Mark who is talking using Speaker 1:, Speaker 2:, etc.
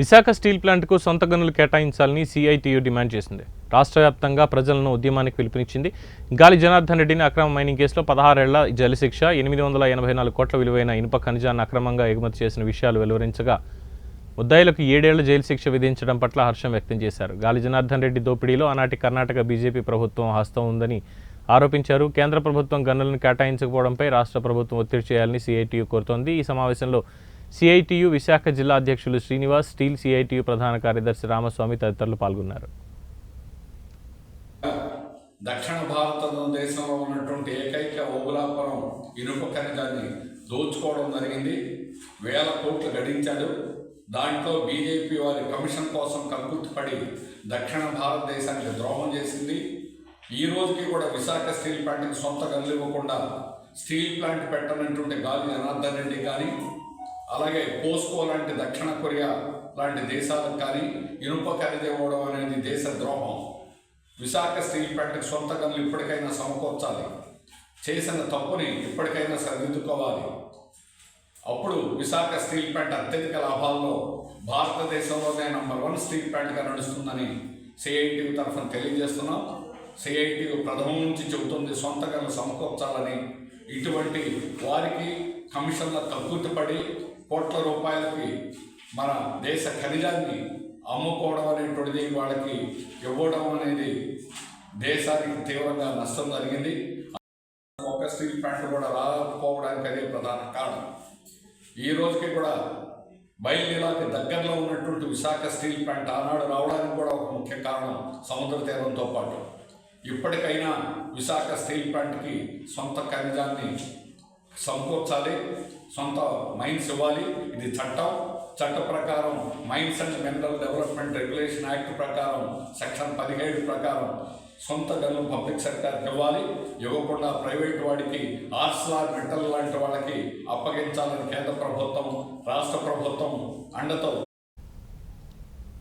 Speaker 1: Visakha steel ప్లాంట్కు సొంత గనులు కేటాయించాలని సిఐటియు డిమాండ్ చేసింది. రాష్ట్ర వ్యాప్తంగా ప్రజలను ఉద్యమానికి పిలుపునిచ్చింది. గాలి జనార్దన్ రెడ్డిని అక్రమ మైనింగ్ కేసులో పదహారేళ్ళ జైలుశిక్ష ఎనిమిది వందల ఎనభై నాలుగు కోట్ల విలువైన ఇనుప ఖనిజాన్ని అక్రమంగా ఎగుమతి చేసిన విషయాలు వెలువరించగా ముద్దాయిలకు ఏడేళ్ళ జైలు శిక్ష విధించడం పట్ల హర్షం వ్యక్తం చేశారు. గాలి జనార్దన్ రెడ్డి దోపిడీలో ఆనాటి కర్ణాటక బీజేపీ ప్రభుత్వం హస్తం ఉందని ఆరోపించారు. కేంద్ర ప్రభుత్వం గన్నులను కేటాయించకపోవడంపై రాష్ట్ర ప్రభుత్వం ఒత్తిడి చేయాలని సిఐటియు కోరుతోంది. ఈ సమావేశంలో సిఐటియు విశాఖ జిల్లా అధ్యక్షులు శ్రీనివాస్ స్టీల్ సిఐటియు ప్రధాన కార్యదర్శి రామస్వామి తదితరులు పాల్గొన్నారు.
Speaker 2: దక్షిణ భారతదేశంలో ఉన్నటువంటి ఏకైక ఓగులాపురం ఇనుప ఖనిజాన్ని దోచుకోవడం జరిగింది. వేల కోట్లు గడించాడు. దాంట్లో బీజేపీ వారి కమిషన్ కోసం కక్కుర్తిపడి దక్షిణ భారతదేశానికి ద్రోహం చేసింది. ఈ రోజుకి కూడా విశాఖ స్టీల్ ప్లాంట్కి సొంత గనులు ఇవ్వకుండా స్టీల్ ప్లాంట్ పెట్టనటువంటి గాలి జనార్దన్ రెడ్డి కానీ అలాగే పోస్కో లాంటి దక్షిణ కొరియా లాంటి దేశాలకు కానీ ఇనుప ఖరీదు అనేది దేశ ద్రోహం. విశాఖ స్టీల్ ప్లాంట్కి సొంత గనులు ఇప్పటికైనా సమకూర్చాలి. చేసిన తప్పుని ఇప్పటికైనా సరిదిద్దుకోవాలి. అప్పుడు విశాఖ స్టీల్ ప్లాంట్ అత్యధిక లాభాల్లో భారతదేశంలోనే నంబర్ వన్ స్టీల్ ప్లాంట్గా నడుస్తుందని సిఐటి తరఫున తెలియజేస్తున్నాం. సిఐటి ప్రథమం నుంచి చెబుతుంది సొంత గనులు సమకూర్చాలని. ఇటువంటి వారికి కమిషన్ల తగ్గుతుపడి కోట్ల రూపాయలకి మన దేశ ఖనిజాన్ని అమ్ముకోవడం అనేటువంటిది వాళ్ళకి ఇవ్వడం అనేది దేశానికి తీవ్రంగా నష్టం జరిగింది. ఒక స్టీల్ ప్లాంట్ కూడా రాకపోవడానికి అదే ప్రధాన కారణం. ఈ రోజుకి కూడా బయలుదేరాకి దగ్గరలో ఉన్నటువంటి విశాఖ స్టీల్ ప్లాంట్ ఆనాడు రావడానికి కూడా ఒక ముఖ్య కారణం సముద్ర తీరంతో పాటు. ఇప్పటికైనా విశాఖ స్టీల్ ప్లాంట్కి సొంత ఖనిజాన్ని సమకూర్చాలి సొంత మైన్స్ ఇవ్వాలి. ఇది చట్టం. చట్ట ప్రకారం mines and mineral development regulation act ప్రకారం సెక్షన్ పదిహేడు ప్రకారం సొంత గనులు పబ్లిక్ సెక్టర్కి ఇవ్వాలి. ఇవ్వకుండా ప్రైవేట్ వాడికి ఆర్స్లార్ మెటల్ లాంటి వాళ్ళకి అప్పగించాలని కేంద్ర ప్రభుత్వం రాష్ట్ర ప్రభుత్వం అండతో